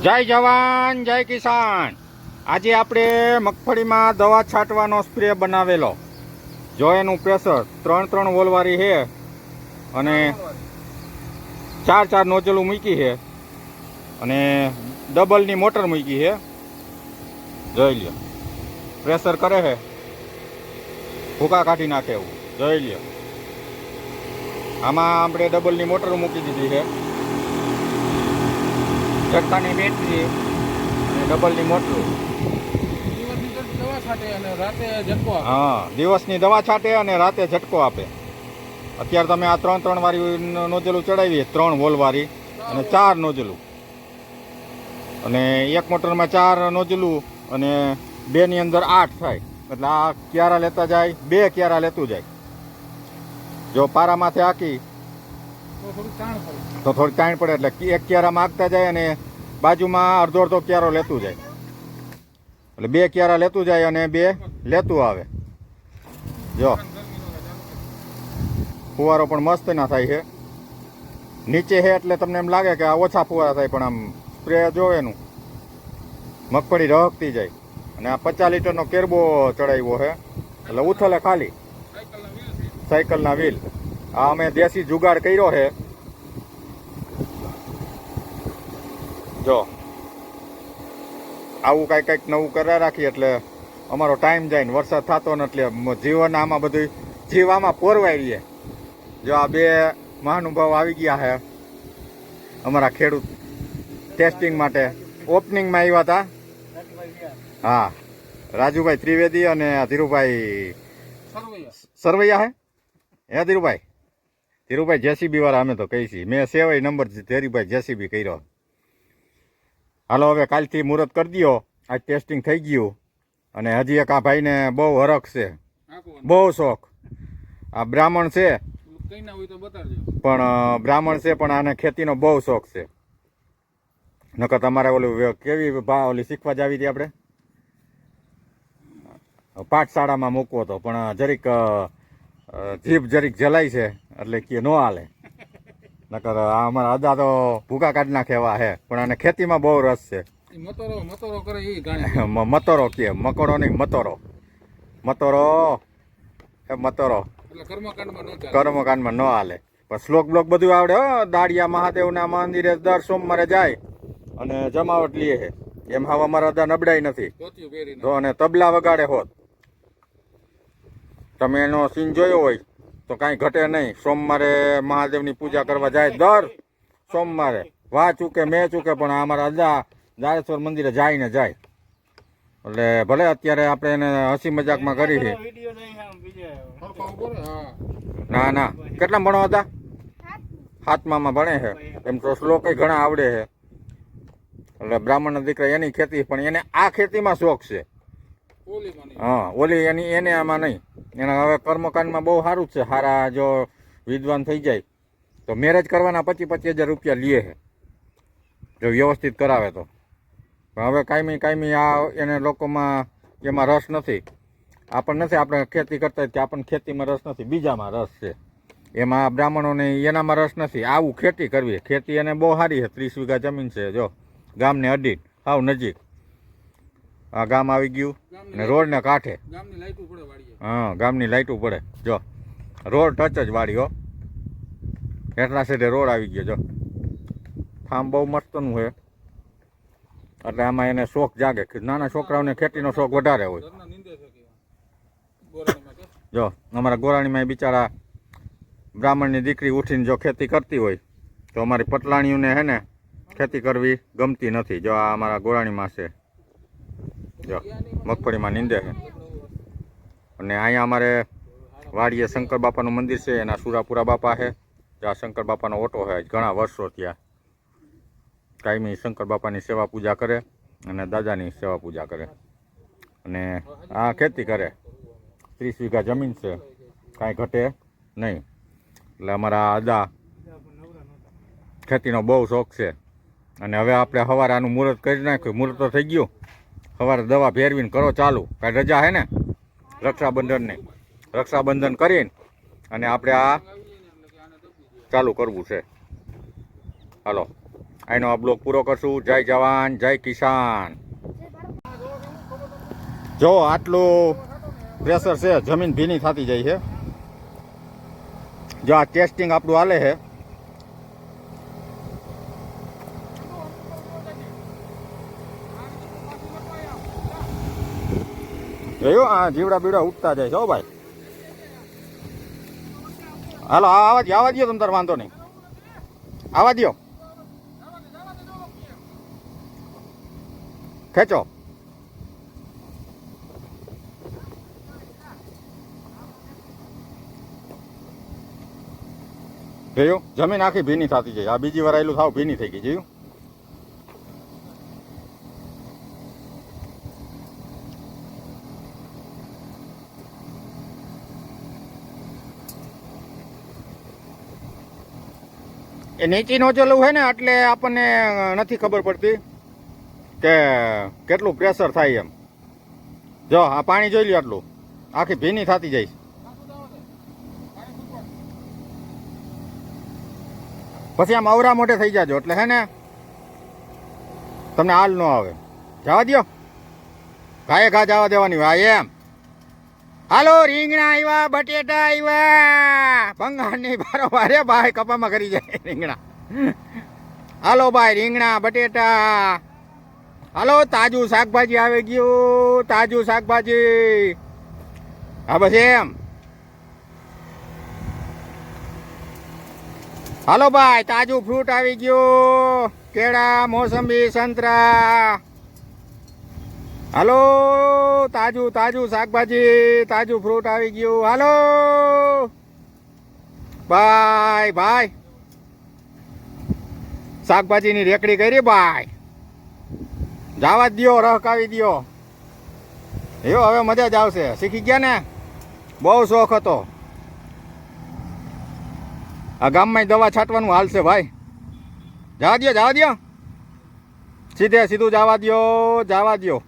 જય જવાન, જય કિસાન. આજે આપણે મગફળીમાં દવા છાંટવાનો સ્પ્રે બનાવેલો. જો એનું પ્રેશર ત્રણ ત્રણ વોલવારી છે અને ચાર ચાર નોઝલું મૂકી છે અને ડબલની મોટર મૂકી છે. જોઈ લ્યો. પ્રેશર કરે છે. ભૂકા કાઢી નાખે એવું. જોઈ લ્યો. આમાં આપણે ડબલની મોટર મૂકી દીધી છે. જથ્થાની બેટરી અને ડબલની મોટર. હા, દિવસની દવા છાંટે અને રાતે ઝટકો આપે. અત્યારે તમે આ ત્રણ ત્રણ વાળી નોઝલું ચડાવી ત્રણ વોલ વાળી અને ચાર નોજલું. અને એક મોટરમાં ચાર નોજલું અને બે ની અંદર આઠ થાય. એટલે આ ક્યારા લેતા જાય, બે ક્યારા લેતું જાય. જો પારામાંથી હાકી તો થોડું તાણ પડે એટલે એક ક્યારા માગતા જાય અને બાજુમાં અડધો અડધો ક્યારો લેતું જાય. એટલે બે ક્યારા લેતું જાય અને બે લેતું આવે. જો. ફુવારો પણ મસ્ત ના થાય છે. નીચે છે એટલે તમને એમ લાગે કે આ ઓછા ફુવારા થાય પણ આમ સ્પ્રે જો એનું. મગફળી રહકતી જાય. અને આ પચાસ લીટરનો કેરબો ચડાવ્યો છે. એટલે ઉથલે ખાલી. સાયકલના વ્હીલ. આ અમે દેશી જુગાડ કર્યો છે. જો, આવું કાંઈક કાંઈક નવું કર્યા રાખીએ એટલે અમારો ટાઈમ જાય ને વરસાદ થતો ને એટલે જીવન આમાં બધું જીવ આમાં પોરવાઈ રહીએ. જો આ બે મહાનુભાવ આવી ગયા છે, અમારા ખેડૂત ટેસ્ટિંગ માટે. ઓપનિંગમાં આવ્યા હતા હા, રાજુભાઈ ત્રિવેદી અને ધીરુભાઈ સરવૈયા. હે? હે ધીરુભાઈ? ધીરુભાઈ જેસીબી વાળા અમે તો કહી મેં સેવાય નંબર ધીરુભાઈ જેસીબી કર્યો. હાલો હવે કાલથી મુહૂર્ત કરી દો આજ ટેસ્ટિંગ થઈ ગયું. અને હજી એક આ ભાઈને બહુ હરખ છે. બહુ શોખ. આ બ્રાહ્મણ છે. તો પણ બ્રાહ્મણ છે પણ આને ખેતીનો બહુ શોખ છે. નકર તમારે ઓલું કેવી ભા ઓલી શીખવા જાવી હતી આપણે? પાઠશાળામાં મૂકવો હતો પણ જરીક જીભ જરીક જલાય છે એટલે કે ન હાલે. નકર આ અમારા અદા તો ભૂકા કાઢી નાખે એવા છે પણ આને ખેતીમાં બહુ રસ છે. મતોરો મતોરો કરે એ ગાણે. મતોરો કે મકોડો નહીં મતોરો. મતોરો. એ મતોરો. કર્મકાંડમાં ન ચાલે. હાલે. પણ શ્લોક બ્લોક બધું આવડે હો દાડિયા મહાદેવના મંદિરે દર સોમવારે જાય અને જમાવટ લે છે એમ હાવ અમારા અદા નબળાઈ નથી. તો અને તબલા વગાડે હોત. તમે એનો સીન જોયો હોય તો કાંઈ ઘટે નહીં. સોમવારે મહાદેવની પૂજા કરવા જાય દર સોમવારે. વાહ ચૂકે મેં ચૂકે પણ અમારા અદા દારેશ્વર મંદિરે જાય ને જાય. એટલે ભલે અત્યારે આપણે એને હસી મજાકમાં કરી છે. ના ના. કેટલા ભણો હતા? હાથમાં ભણે છે. એમ તો શ્લોક ઘણા આવડે છે. એટલે બ્રાહ્મણના દીકરા એની ખેતી પણ એને આ ખેતીમાં શોખ છે. હા ઓલી એની એને આમાં નહીં. એના હવે કર્મકાંડમાં બહુ સારું છે. સારા જો વિદ્વાન થઈ જાય, તો મેરેજ કરવાના પચીસ પચીસ હજાર રૂપિયા લે છે. જો વ્યવસ્થિત કરાવે તો. પણ હવે કાયમી કાયમી આ એને લોકોમાં એમાં રસ નથી. આપણને નથી, આપણે ખેતી કરતા કે આપણને ખેતીમાં રસ નથી. બીજામાં રસ છે. એમાં બ્રાહ્મણોને એનામાં રસ નથી. આવું ખેતી કરવી. ખેતી એને બહુ સારી છે. ત્રીસ વીઘા જમીન છે, જો ગામને અડી સાવ નજીક. આ ગામ આવી ગયું ને રોડને કાંઠે. હા ગામની લાઈટો પડે. જો રોડ ટચ જ વાળી હો. એટલા સાઈડે રોડ આવી ગયો જો. ફાર્મ બહુ મસ્તનું છે. એટલે આમાં એને શોખ જાગે. નાના છોકરાઓને ખેતીનો શોખ વધારે હોય. જો અમારા ગોરાણીમાં બિચારા બ્રાહ્મણની દીકરી ઉઠીને જો ખેતી કરતી હોય તો અમારી પટલાણીઓને હે ને ખેતી કરવી ગમતી નથી. જો આ અમારા ગોરાણીમાં છે. જો, મગફળીમાં નીંદે છે. અને અહીંયા અમારે વાડીએ શંકર બાપાનું મંદિર છે, એના સુરાપુરા બાપા છે. આ શંકર બાપાનો ઓટો છે ઘણા વર્ષો ત્યાં કાયમી શંકર બાપાની સેવા પૂજા કરે અને દાદાની સેવા પૂજા કરે. અને આ ખેતી કરે. ત્રીસ વીઘા જમીન છે, કાંઈ ઘટે નહીં. એટલે અમારા દાદા ખેતીનો બહુ શોખ છે. અને હવે આપણે સવારે આનું મુહૂર્ત કરી નાખ્યું. મુહૂર્ત તો થઈ ગયું. સવારે દવા ફેરવીને કરો ચાલુ. કાંઈ રજા હે ને? રક્ષાબંધનની. રક્ષાબંધન કરીને અને આપણે આ ચાલુ કરવું છે. હાલો. આનો આ બ્લોક પૂરો કરશું. જય જવાન, જય કિસાન. જો, આટલું પ્રેશર છે, જમીન ભીની થતી જાય છે. જો આ ટેસ્ટિંગ આપણું હાલે છે. જોયું? આ જીવડા બીવડા ઉઠતા જાય છે, હો ભાઈ. હાલો આવા જઈએ આવા દ્યો તમ તાર વાંધો નહીં. આવા દો. ખેંચો. જોયું? જમીન આખી ભીની થતી જાય. આ બીજી વાર આવેલું થાવ ભીની થઈ ગઈ, જોયું? એ નીચી નોચેલું હોય ને એટલે આપણને નથી ખબર પડતી કે કેટલું પ્રેશર થાય એમ. જો, આ પાણી જોઈ લ્યો આટલું. આખી ભીની થતી જાય પછી આમ અવરા મોટે થઈ જાજો, એટલે હે ને તમને હાલ ન આવે. જવા દ્યો. ગાયે ઘા જવા દેવાની હોય એમ. હાલો, રીંગણા આવ્યા બટેટા આવ્યા ભંગાર નહીં બારોબાર હે ભાઈ કપામાં કરી જાય રીંગણા. હાલો ભાઈ, રીંગણા, બટેટા. હાલો, તાજું શાકભાજી આવી ગયું, તાજું શાકભાજી. હા, બસ એમ. હાલો ભાઈ, તાજું ફ્રૂટ આવી ગયું. કેળા, મોસંબી, સંતરા. હાલો, તાજું તાજું શાકભાજી, તાજું ફ્રૂટ આવી ગયું. હાલો. ભાઈ ભાઈ શાકભાજીની રેકડી કરી ભાઈ જવા જ દો રહકાવી દ્યો. એવો હવે મજા જ આવશે. શીખી ગયા ને? બહુ શોખ હતો. આ ગામમાં દવા છાંટવાનું હાલશે ભાઈ. જવા દ્યો જવા દ્યો. સીધે સીધું જવા દ્યો જવા દ્યો.